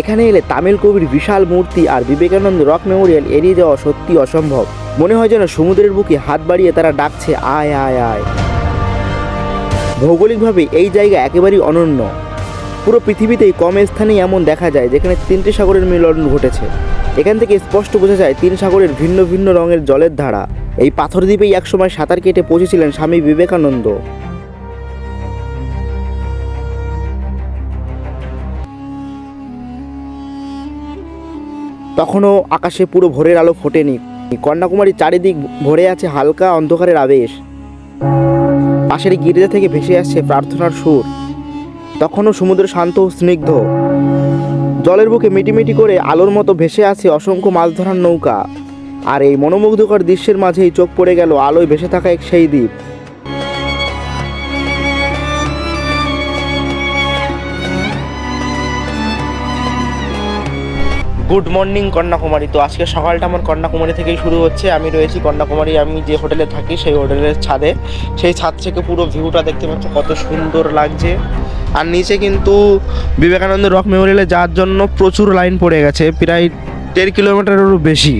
এখানে এলে তামিল কবির বিশাল মূর্তি আর বিবেকানন্দ রক মেমোরিয়াল এড়িয়ে যাওয়া সত্যি অসম্ভব। মনে হয় যেন সমুদ্রের বুকে হাত বাড়িয়ে তারা ডাকছে, আয় আয় আয়। ভৌগোলিকভাবে এই জায়গা একেবারেই অনন্য। পুরো পৃথিবীতেই কম স্থানেই এমন দেখা যায় যেখানে তিনটি সাগরের মিলন ঘটেছে। এখান থেকে স্পষ্ট বোঝা যায় তিন সাগরের ভিন্ন ভিন্ন রঙের জলের ধারা। এই পাথর দ্বীপেই একসময় সাঁতার কেটে পৌঁছেছিলেন স্বামী বিবেকানন্দ। তখনও আকাশে পুরো ভোরের আলো ফোটেনি। কন্যাকুমারীর চারিদিক ভরে আছে হালকা অন্ধকারের আবেশ। পাশের গির্জা থেকে ভেসে আসছে প্রার্থনার সুর। তখনও সমুদ্র শান্ত ও স্নিগ্ধ। জলের বুকে মিটিমিটি করে আলোর মতো ভেসে আছে অসংখ্য মাছ ধরার নৌকা। আর এই মনোমুগ্ধকর দৃশ্যের মাঝেই চোখ পড়ে গেল আলোয় ভেসে থাকা এক সেই দ্বীপ। Good morning Kanyakumari. তো আজকে সকালটা আমার কন্যাকুমারী থেকেই শুরু হচ্ছে। আমি রয়েছি কন্যাকুমারী, আমি যে হোটেলে থাকি সেই হোটেলের ছাদে। সেই ছাদ থেকে পুরো ভিউটা দেখতে পাচ্ছ, কত সুন্দর লাগছে। আর নিচে কিন্তু বিবেকানন্দ রক মেমোরিয়ালে যাওয়ার জন্য প্রচুর লাইন পড়ে গেছে, প্রায় দেড় কিলোমিটারেরও বেশি।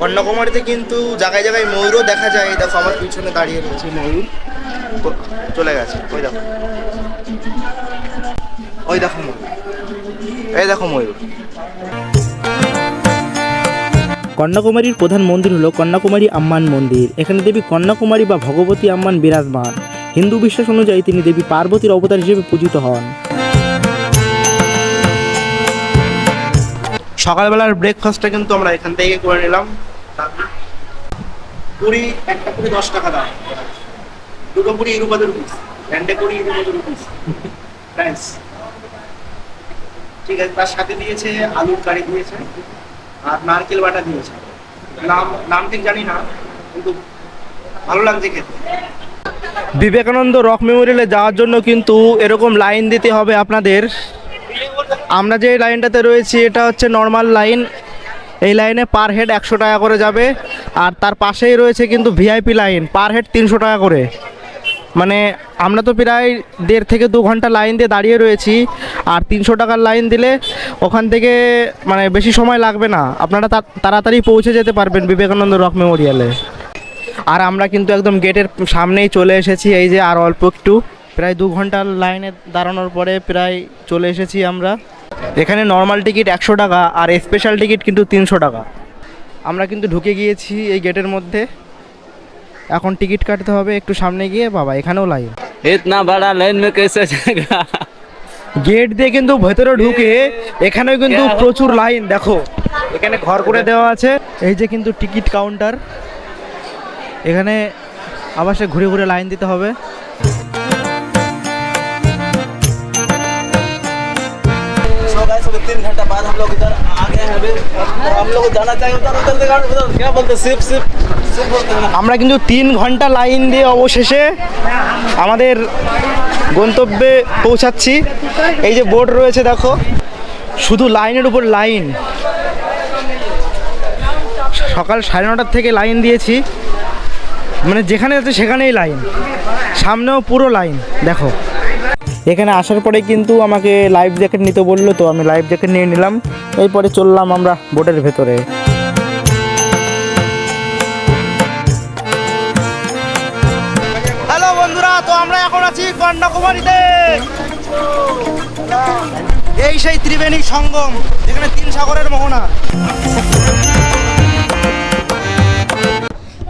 কন্যাকুমারীতে কিন্তু জায়গায় জায়গায় ময়ূরও দেখা যায়। দেখো আমার পিছনে দাঁড়িয়ে রয়েছে ময়ূর। চলে গেছে। ওই দেখো। ওই দেখো ময়ূর। এই দেখো ময়ূর। কন্যাকুমারীর প্রধান মন্দির হলো কন্যাকুমারী আম্মান মন্দির। এখানে দেবী কন্যাকুমারী বা ভগবতী আম্মান বিরাজমান। হিন্দু বিশ্বাস অনুযায়ী তিনি দেবী পার্বতীর অবতার হিসেবে পূজিত হন। সকালবেলার ব্রেকফাস্টটা কিন্তু আমরা এখান থেকে করে নিলাম। পুরি, একটা পুরি দশ টাকা দাম। দুটো পুরি ইরুপাদ রুপিস র্যান্ডে পুরি ইরুপাদ রুপিস থ্যাংকস ঠিক আছে, তার সাথে দিয়েছে, আলুর কারি দিয়েছে, আর নারকেল বাটা দিয়েছে। নাম নাম ঠিক জানি না, কিন্তু ভালো লাগছে খেতে। বিবেকানন্দ রক মেমোরিয়ালে যাওয়ার জন্য কিন্তু এরকম লাইন দিতে হবে আপনাদের। আমরা যে লাইনটাতে রয়েছি, এটা হচ্ছে নর্মাল লাইন এই লাইনে পার হেড একশো টাকা করে যাবে। আর তার পাশেই রয়েছে কিন্তু ভিআইপি লাইন পার হেড তিনশো টাকা করে। মানে আমরা তো প্রায় দেড় থেকে দু ঘণ্টা লাইন দিয়ে দাঁড়িয়ে রয়েছি, আর তিনশো টাকার লাইন দিলে ওখান থেকে মানে বেশি সময় লাগবে না। আপনারা তাড়াতাড়ি পৌঁছে যেতে পারবেন বিবেকানন্দ রক মেমোরিয়ালে। আর আমরা কিন্তু একদম গেটের সামনেই চলে এসেছি, এই যে আর অল্প একটু। প্রায় দু ঘণ্টার লাইনে দাঁড়ানোর পরে প্রায় চলে এসেছি আমরা। এখানে নর্মাল টিকিট একশো টাকা আর স্পেশাল টিকিট কিন্তু তিনশো টাকা। আমরা কিন্তু ঢুকে গিয়েছি এই গেটের মধ্যে। এখন টিকিট কাটতে হবে একটু সামনে গিয়ে। বাবা এখানেও লাইন ইতনা বড়া লাইন মে কেসে গেট দিয়ে কিন্তু ভেতরে ঢুকে এখানেও কিন্তু প্রচুর লাইন দেখো। এখানে ঘর করে দেওয়া আছে। এই যে কিন্তু টিকিট কাউন্টার এখানে আবার সে ঘুরে ঘুরে লাইন দিতে হবে। सो गाइस अभी तीन घंटा बाद हम लोग इधर आ गए हैं अभी तो हम लोग जाना चाहिए उधर उधर देखा उधर क्या बोलते हैं सिप सिप सिप बोलते हैं ना আমরা কিন্তু তিন ঘন্টা লাইন দিয়ে অবশেষে আমাদের গন্তব্যে পৌঁছাচ্ছি এই যে বোর্ড রয়েছে দেখো শুধু লাইনের উপর লাইন সকাল সাড়ে নটার থেকে লাইন দিয়েছি মানে যেখানে যাচ্ছে সেখানেই লাইন সামনেও পুরো লাইন দেখো এখানে আসার পরে কিন্তু আমাকে লাইফ জ্যাকেট নিতে বলল, তো আমি লাইফ জ্যাকেট নিয়ে নিলাম। এরপরে চললাম আমরা বোটের ভেতরে। হ্যালো বন্ধুরা, তো আমরা এখন আছি কন্যাকুমারীতে। এই সেই ত্রিবেণী সঙ্গম, যেখানে তিন সাগরের মোহনা।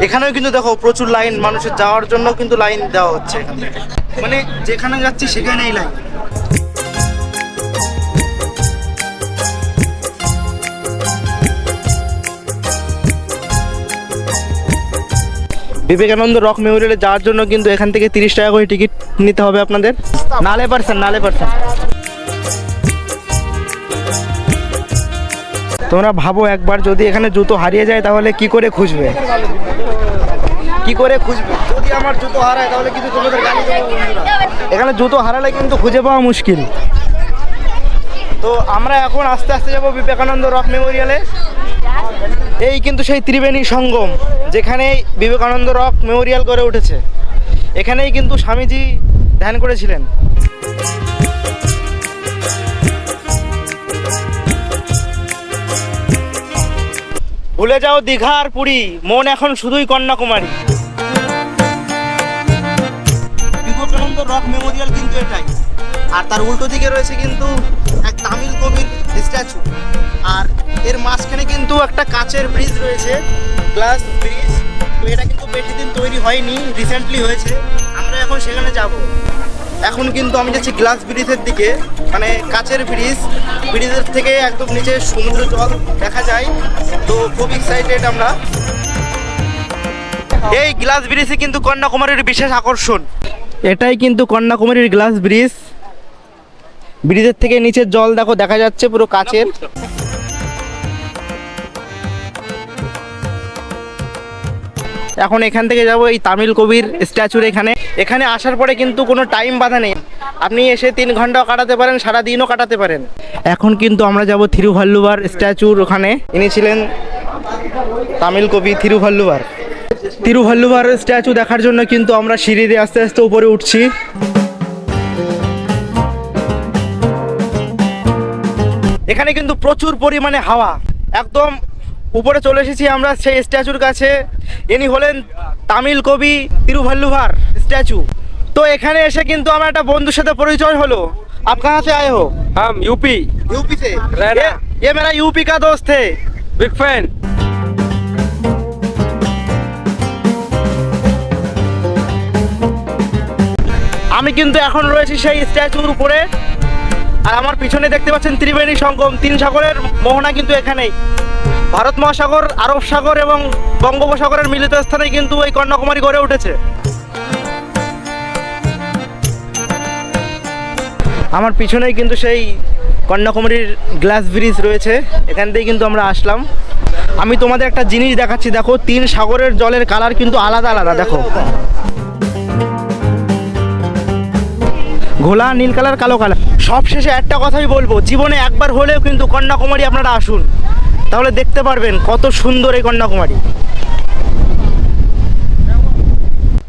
এখানেও কিন্তু দেখো প্রচুর লাইন, মানুষের যাওয়ার জন্য কিন্তু লাইন দেওয়া হচ্ছে এখানে মানে যেখানে যাচ্ছি সেখানেই লাইন। বিবেকানন্দ রক মেমোরিয়ালে যাওয়ার জন্য কিন্তু এখান থেকে তিরিশ টাকা করে টিকিট নিতে হবে আপনাদের। নালে পারছেন নালে পারছেন। তোমরা ভাবো একবার যদি এখানে জুতো হারিয়ে যায় তাহলে কি করে খুঁজবে? কি করে খুঁজবে? যদি আমার জুতো হারায় তাহলে কিন্তু তোমাদের গালি। এখানে জুতো হারালে কিন্তু খুঁজে পাওয়া মুশকিল। তো আমরা এখন আস্তে আস্তে যাব বিবেকানন্দ রক মেমোরিয়ালে। এই কিন্তু সেই ত্রিবেণী সঙ্গম, যেখানে বিবেকানন্দ রক মেমোরিয়াল গড়ে উঠেছে। এখানেই কিন্তু স্বামীজি ধ্যান করেছিলেন। ভুলে যাও দীঘা আর পুরী। মন এখন শুধুই কন্যাকুমারী। বিবেকানন্দ রক মেমোরিয়াল কিন্তু এটাই। আর তার উল্টো দিকে রয়েছে কিন্তু এক তামিল কবির স্ট্যাচু আর এর মাঝখানে কিন্তু একটা কাচের ব্রিজ রয়েছে গ্লাস ব্রিজ তো এটা কিন্তু বেশি দিন তৈরি হয়নি রিসেন্টলি হয়েছে। আমরা এখন সেখানে যাব। এখন কিন্তু আমি যাচ্ছি গ্লাস ব্রিজের দিকে মানে কাচের ব্রিজ ব্রিজের থেকে একদম নিচে সমুদ্র জল দেখা যায়। তো খুব এক্সাইটেড আমরা। এই গ্লাস ব্রিজে কিন্তু কন্যাকুমারীর বিশেষ আকর্ষণ। এটাই কিন্তু কন্যাকুমারীর গ্লাস ব্রিজ ব্রিজের থেকে নিচের জল দেখো, দেখা যাচ্ছে পুরো কাচের। এখন এখান থেকে যাব এই তামিল কবির স্ট্যাচুর এখানে। এখানে আসার পরে কিন্তু কোনো টাইম বাধা নেই। আপনি এসে তিন ঘন্টাও কাটাতে পারেন, সারা দিনও কাটাতে পারেন। এখন কিন্তু আমরা যাব থিরুভাল্লুবার স্ট্যাচুর ওখানে। ইনি ছিলেন তামিল কবি থিরুভাল্লুবার। তিরুভাল্লুভার স্ট্যাচু দেখার জন্য কিন্তু আমরা সিঁড়ি দিয়ে আস্তে আস্তে উপরে উঠছি। এখানে কিন্তু প্রচুর পরিমাণে হাওয়া। একদম উপরে চলে এসেছি আমরা সেই স্ট্যাচুর কাছে ইনি হলেন তামিল কবি তিরুভাল্লুভার স্ট্যাচু তো এখানে এসে কিন্তু আমার একটা বন্ধুর সাথে পরিচয় হলো आप कहाँ से आए हो हम यूपी यूपी से रहना। ये, ये मेरा यूपी का दोस्त है बिग फैन আমি কিন্তু এখন রয়েছি সেই স্ট্যাচুর উপরে আর আমার পিছনে দেখতে পাচ্ছেন ত্রিবেণী সঙ্গম। তিন সাগরের মোহনা কিন্তু এখানেই। ভারত মহাসাগর, আরব সাগর এবং বঙ্গোপসাগরের মিলিত স্থানে কিন্তু এই কন্যাকুমারী গড়ে উঠেছে। আমার পিছনেই কিন্তু সেই কন্যাকুমারীর গ্লাস ব্রিজ রয়েছে। এখান থেকে কিন্তু আমরা আসলাম। আমি তোমাদের একটা জিনিস দেখাচ্ছি। দেখো, তিন সাগরের জলের কালার কিন্তু আলাদা আলাদা। দেখো। ঘোলা, নীল কালার, কালো কালার। সব শেষে একটা কথাই বলব, জীবনে একবার হলেও কিন্তু কন্যাকুমারী আপনারা আসুন। তাহলে দেখতে পারবেন কত সুন্দর এই কন্যাকুমারী।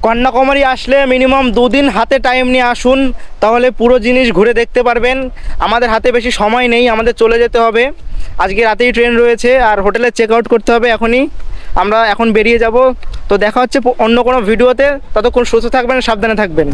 কন্যাকুমারী আসলে মিনিমাম দুদিন হাতে টাইম নিয়ে আসুন, তাহলে পুরো জিনিস ঘুরে দেখতে পারবেন। আমাদের হাতে বেশি সময় নেই, আমাদের চলে যেতে হবে। আজকে রাতেই ট্রেন রয়েছে, আর হোটেলে চেক আউট করতে হবে এখনই। আমরা এখন বেরিয়ে যাব। তো দেখা হচ্ছে অন্য কোনো ভিডিওতে ততক্ষণ সুস্থ থাকবেন, সাবধানে থাকবেন।